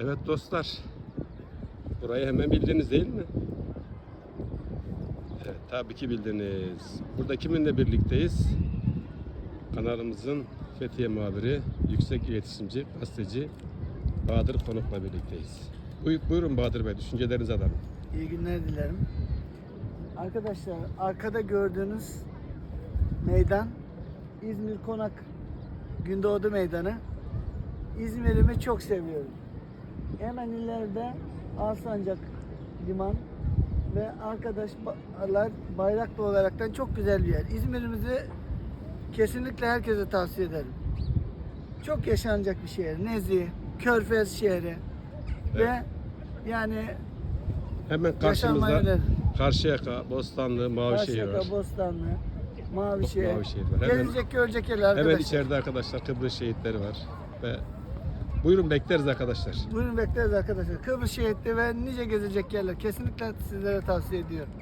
Evet dostlar. Burayı hemen bildiniz değil mi? Evet tabii ki bildiniz. Burada kiminle birlikteyiz? Kanalımızın Fethiye muhabiri, yüksek iletişimci, gazeteci Bahadır Konuk'la birlikteyiz. Buyur, buyurun Bahadır Bey, düşüncelerinizi alalım. İyi günler dilerim. Arkadaşlar arkada gördüğünüz meydan İzmir Konak Gündoğdu Meydanı. İzmir'imi çok seviyorum. Hemen ileride Alsancak Liman ve arkadaşlar Bayraklı olaraktan çok güzel bir yer. İzmir'imizi kesinlikle herkese tavsiye ederim. Çok yaşanacak bir şehir. Nezih, Körfez şehri ve yani Hemen karşımızda. Karşıyaka, Bostanlı, Mavişehir var. Karşıyaka, Bostanlı, Mavişehir. Mavişehir var. Hemen- Gezilecek görecek yerler Hemen arkadaşlar. içeride arkadaşlar Kıbrıs şehitleri var. Ve buyurun bekleriz arkadaşlar. Buyurun bekleriz arkadaşlar. Kıbrıs şehitli ve nice gezilecek yerler. Kesinlikle sizlere tavsiye ediyorum.